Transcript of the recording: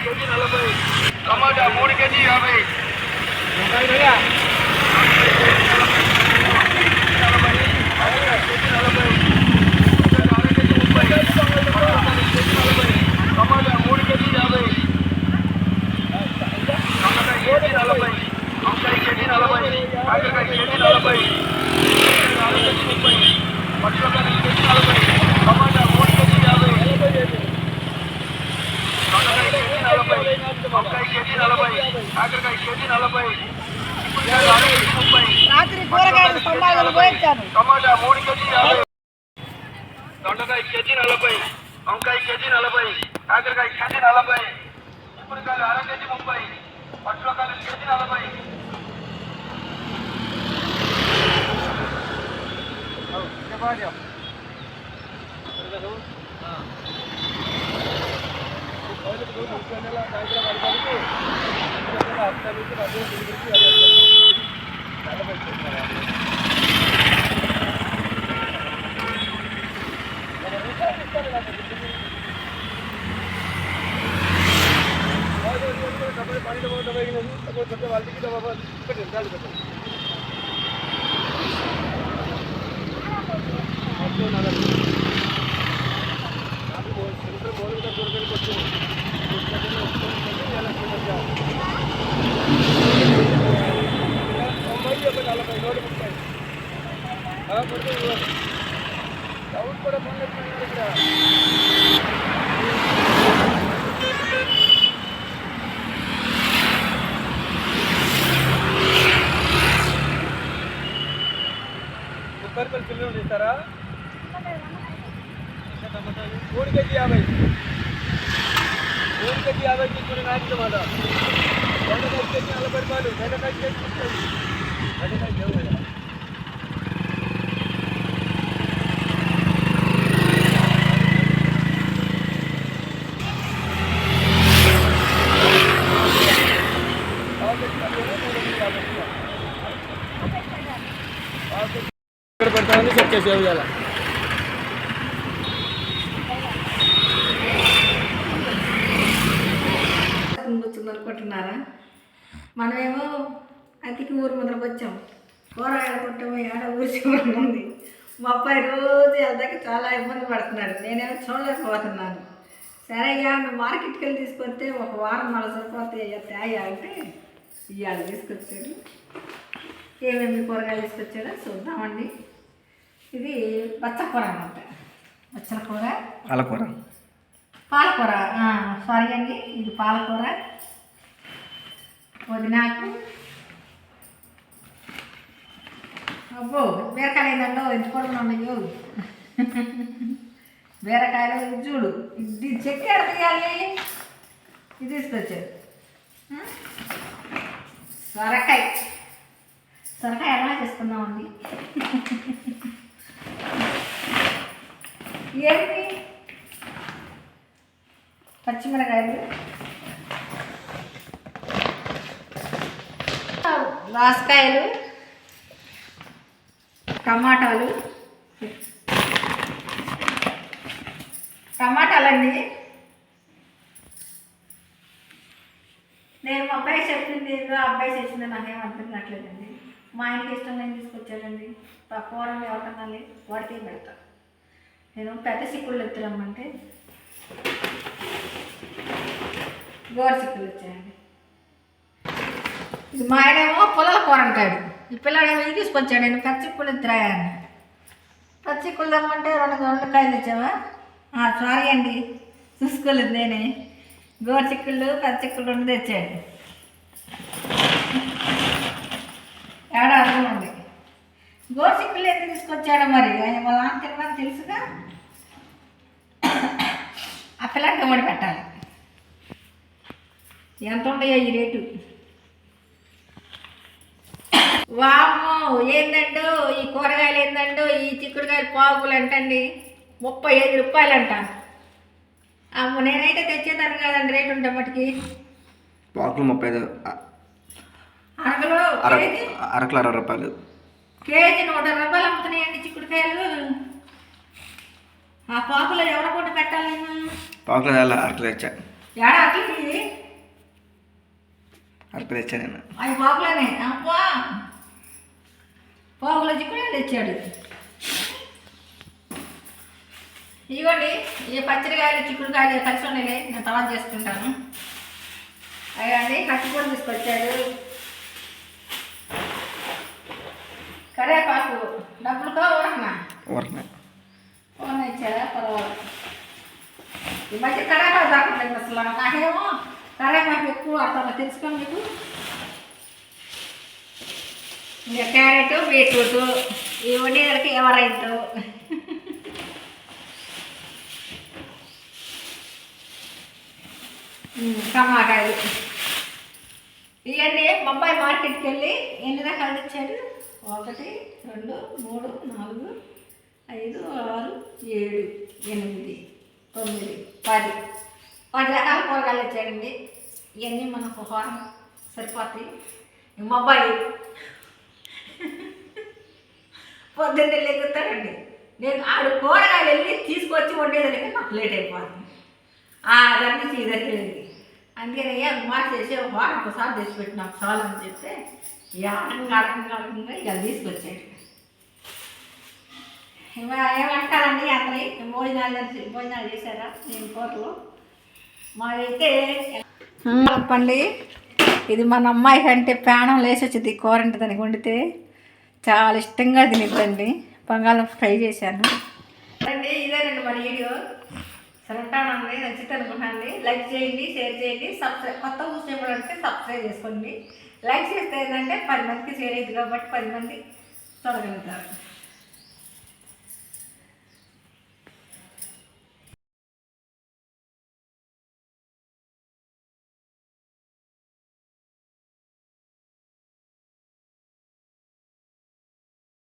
KG నలభై. టమాటా మూడు KG యాభై. టమాటా మూడు కేజీ యాభై టమాటా కేజీ నలభై వంకాయ కేజీ నలభై కాకరకాయ కేజీ నలభై అర కేజీ ముప్పై పచ్చిమిరపకాయ కేజీ నలభై టమాటా మూడు కేజీ యాభై దొండకాయ కేజీ వంకాయ కేజీ నలభై కాకరకాయ కేజీ నలభై రాత్రి కూరగాయలు తొంభై పోయించాను టమాటా మూడు కేజీ యాభై దొండకాయ కేజీ నలభై వంకాయ కేజీ నలభై కాకరకాయ కేజీ నలభై చిక్కుడుకాయలు అర కేజీ ముప్పై పచ్చిమిరపకాయలు కేజీ నలభై. पानी दबाओ दबाएगी नहीं तो कोई सबसे बाल्टी की दबा बस कटे डाल कटे ముప్పై రూపాయలు పిల్లలు ఇస్తారా మూడు కేజీ యాభై మూడు కేజీ యాభై తీసుకుని నాటి మాట బెండకాయ కేజీ నలభై రూపాయలు బెండకాయ కేజీ ముప్పై బెండకాయ ఇక్కడ పెడతామని సెట్ అనుకుంటున్నారా మనమేమో అతికి ఊరు ముందరకు వచ్చాం. కూరగాయలు కొట్టాము ఏడ ఊరి ఉంది. మా అబ్బాయి రోజు వెళ్దాక చాలా ఇబ్బంది పడుతున్నాడు నేనేమో చూడలేకపోతున్నాను. సరే ఇక మార్కెట్కి వెళ్ళి తీసుకొస్తే ఒక వారం మళ్ళీ సరిపోతే తేయ అంటే ఇవాళ తీసుకొచ్చాడు ఏమేమి కూరగాయలు తీసుకొచ్చాడో చూద్దామండి. ఇది బచ్చకూర అనమాట బచ్చల కూర పాలకూర. పాలకూర సారీ అండి ఇది పాలకూర. పుదీనాకు. అబ్బో బీరకాయలు ఏందండో ఎంచుకోవడం ఉన్నాయో. బీరకాయలు చూడు ఇది చెక్కాడు తీయాలి. ఇది తీసుకొచ్చాడు? సొరకాయ. సొరకాయ ఎలా చేసుకున్నామండి ఏంటి? పచ్చిమిరకాయలు. వాసకాయలు టమాటాలు. టమాటాలండి నేను మా అబ్బాయి చెప్పింది ఏదో అబ్బాయి చెప్పింది నాకేం అర్థం కావట్లేదండి మా ఆయనకి ఇష్టం నేను తీసుకొచ్చాడండి. ఆ కూరలు ఎవరికన్నా వాడితే పెడతా. నేను పెద్ద సిక్కుళ్ళు ఎత్తురమ్మంటే గోరు చిక్కులు వచ్చాయండి ఇది మా ఆయనేమో పొలాల కూర అంటాడు ఈ పిల్లాడేమో ఇది తీసుకొచ్చాడు నేను పచ్చిక్కులు ఎత్తురాయని. పచ్చిక్కులు తెమ్మంటే రెండు దొండకాయలు తెచ్చావా? సారీ అండి. చూసుకోలేదు నేనే. గోరు చిక్కుళ్ళు పచ్చిక్కులు రెండు తెచ్చాడు. ఏడా అర్థం ఉంది? గోరు చిక్కులు ఎందుకు తీసుకొచ్చాడో మరి? ఆయన వాళ్ళ నాన్న తినమని తెలుసుగా? ఆ పిల్లలు ఇవ్వడి పెట్టాలి. ఎంత ఉంటాయో ఈ రేటు? వామ్మో ఏందండో? ఈ కూరగాయలు ఏందండో? ఈ చిక్కుడుకాయలు పావుకులు అంటండి. ముప్పై ఐదు రూపాయలు అంట నేనైతే తెచ్చేదాన్ని కాదండి రేటు ఉంటే మటుకి. పాకులు ముప్పై ఐదు అ- అనగలో అర అరకులు అరవై రూపాయలు. కేజీ నూట రూపాయలు అమ్ముతున్నాయండి చిక్కుడుకాయలు. ఆ పాకులో ఎవడ కొట్టి పెట్టాలి నేను. పాకులు చాలా అరకులు తెచ్చా. ఏడా అట్లకి అరపై తెచ్చా నేను. అవి బాగులేనే అబ్బా! పోగులో చిక్కుడు తెచ్చాడు. ఇదిగోండి ఈ పచ్చడికాయలు చిక్కుడుకాయలు కలిసి ఉన్నాయి. నేను తర్వాత చేసుకుంటాను. అయ్యండి కట్టి కూడా తీసుకొచ్చాడు అసలు నాకేమో కరేపాకు ఎక్కువ అర్థం తెలుసుకో మీకు. ఇంకా క్యారెట్ బీట్రూట్ ఈ వండేదానికి ఎవరైతే టమాటాలు. ఇవన్నీ బొంబాయి మార్కెట్కి వెళ్ళి ఎన్ని రకాలు తెచ్చాడు ఒకటి రెండు మూడు నాలుగు ఐదు ఆరు ఏడు ఎనిమిది తొమ్మిది పది. పది రకాల కూరగాయలు తెచ్చాడండి ఇవన్నీ మనకు హోరం సరిపోతాయి. మొబైల్. మొబ్బాయి పొద్దున్నే లెగుతాడండి నేను ఆడు కూరగాయలు వెళ్ళి తీసుకొచ్చి వండేదానికి నాకు లేట్ అయిపోతుంది. అదన్నీ చేయదట్లేదు అందుకని ఏ మార్చేసి వారం ఒకసారి తెచ్చిపెట్టి నాకు చాలు అని చెప్తే ఆటంగా ఆటంగా ఆటంగా ఇక తీసుకొచ్చాడు. ఏమంటారండి అందరి? భోజనాలు భోజనాలు చేశారా? నేను కూరలు మాదైతే చెప్పండి. ఇది మన అమ్మాయి కంటే ప్రాణం లేచి వచ్చింది కూర అంటే దానికి వండితే. చాలా ఇష్టంగా తినిద్దండి. బంగాళం ఫ్రై చేశాను. అండి ఇదేనండి మన వీడియో. సరే ఉంటానండి నచ్చితే అనుకుంటానండి. లైక్ చేయండి షేర్ చేయండి సబ్స్క్రైబ్ కొత్త చూసేప్పుడు అంటే సబ్స్క్రైబ్ చేసుకోండి. లైక్ చేస్తే ఏంటంటే పది మందికి షేర్ అయ్యింది కాబట్టి పది మంది చూడగలుగుతారు